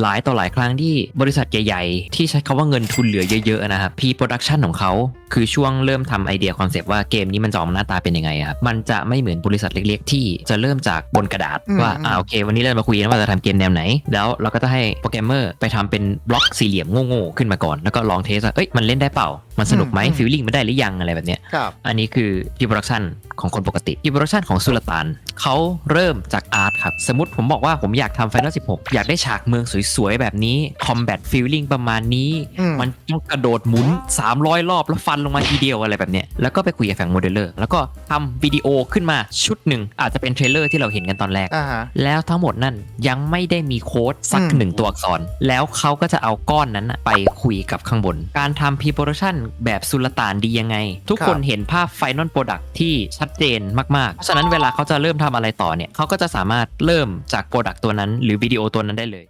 หลายต่อหลายครั้งที่บริษัทใหญ่ๆ ที่ใช้คาว่าเงินทุนเหลือเยอะๆนะครับ P-Production ของเขา คือช่วงเริ่มทำไอเดียคอนเซปต์ว่าเกมนี้มันจะออกมาหน้าตาเป็นยังไงอะครับมันจะไม่เหมือนบริษัทเล็กๆ ที่จะเริ่มจากบนกระดาษอืมว่าอืมอ่าโอเค วันนี้เรามาคุยกันว่าจะทำเกมแนวไหน แล้วเราก็จะให้โปรแกรมเมอร์ไปทำเป็นบล็อกสี่เหลี่ยมโง่ๆขึ้นมาก่อน แล้วก็ลองเทสว่าเอ้ยมันเล่นได้เปล่ามันสนุกไหมฟีลลิ่งมันได้หรือยังอะไรแบบเนี้ยครับอันนี้คือ P-Production ของคนปกติ P-Production ของสุลต่านเขาเริ่มจากอาร์ตครับสมมติผมบอกว่าผมอยากทำ Final 16อยากได้ฉากเมืองสวยๆ แบบนี้ Combat Feeling ประมาณนี้ อืม มันต้องกระโดดหมุน 300 รอบแล้วฟันลงมาทีเดียวอะไรแบบเนี้ยแล้วก็ไปคุยกับฝั่งโมเดลเลอร์ แล้วก็ทำวิดีโอขึ้นมาชุดหนึ่ง อาจจะเป็นเทรลเลอร์ที่เราเห็นกันตอนแรก อ่าฮะ แล้วทั้งหมดนั่นยังไม่ได้มีโค้ดสักอืม หนึ่งตัวอักษร แล้วเขาก็จะเอาก้อนนั้นน่ะไปคุยกับข้างบน การทำ pre-production แบบสุลต่านดียังไง ทุกคนเห็นภาพ final product ที่ชัดเจนมาก ๆ เพราะฉะนั้นเวลาเขาจะเริ่มทำอะไรต่อเนี่ยเขาก็จะสามารถเริ่มจาก product ตัวนั้น หรือวิดีโอตัวนั้นได้เลย